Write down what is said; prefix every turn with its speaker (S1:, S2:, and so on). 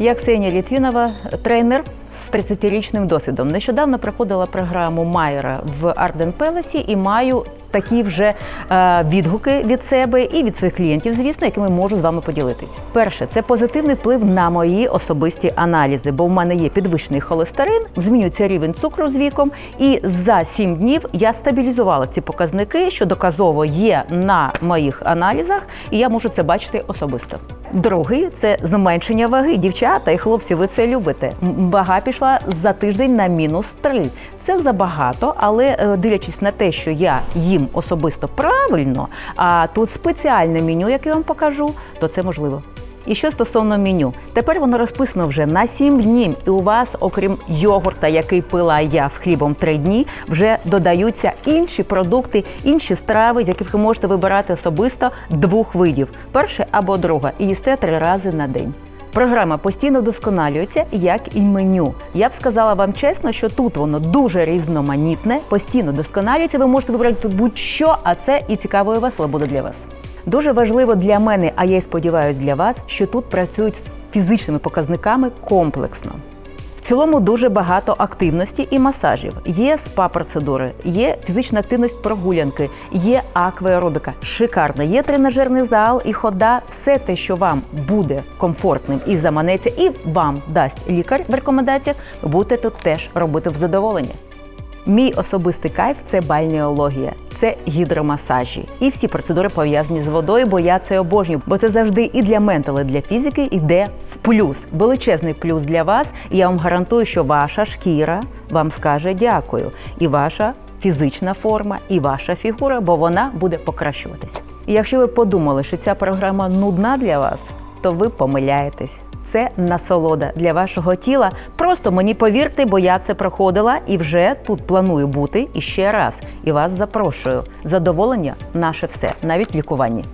S1: Я Ксенія Літвінова, тренер з 30-річним досвідом. Нещодавно проходила програму Майера в Арден Пелесі і маю такі вже е, відгуки від себе і від своїх клієнтів, звісно, якими можу з вами поділитись. Перше, це позитивний вплив на мої особисті аналізи, бо в мене є підвищений холестерин, змінюється рівень цукру з віком, і за 7 днів я стабілізувала ці показники, що доказово є на моїх аналізах, і я можу це бачити особисто. Другий це зменшення ваги. Дівчата і хлопці, ви це любите. Вага пішла за тиждень на мінус 3. Це забагато, але е, дивлячись на те, що я їм особисто правильно, а тут спеціальне меню, яке я вам покажу, то це можливо. І що стосовно меню, тепер воно розписано вже на 7 днів, і у вас, окрім йогурта, який пила я з хлібом 3 дні, вже додаються інші продукти, інші страви, з яких ви можете вибирати особисто двох видів: перше або друге, і їсте три рази на день. Програма постійно вдосконалюється, як і меню. Я б сказала вам чесно, що тут воно дуже різноманітне, постійно досконалюється. Ви можете вибрати будь-що, а це і цікаво і весело буде для вас. Дуже важливо для мене, а я й сподіваюся для вас, що тут працюють з фізичними показниками комплексно. В цілому дуже багато активності і масажів. Є спа-процедури, є фізична активність прогулянки, є акваеробіка. Шикарно. Є тренажерний зал і хода. Все те, що вам буде комфортним і заманеться, і вам дасть лікар в рекомендаціях, будете тут теж робити в задоволення. Мій особистий кайф це бальнеологія, це гідромасажі. І всі процедури пов'язані з водою, бо я це обожнюю. Бо це завжди і для ментала, і для фізики йде в плюс. Величезний плюс для вас. І я вам гарантую, що ваша шкіра вам скаже дякую. І ваша фізична форма, і ваша фігура, бо вона буде покращуватись. І якщо ви подумали, що ця програма нудна для вас, то ви помиляєтесь. Це насолода для вашого тіла. Просто мені повірте, бо я це проходила і вже тут планую бути і ще раз. І вас запрошую. Задоволення наше все, навіть в лікуванні.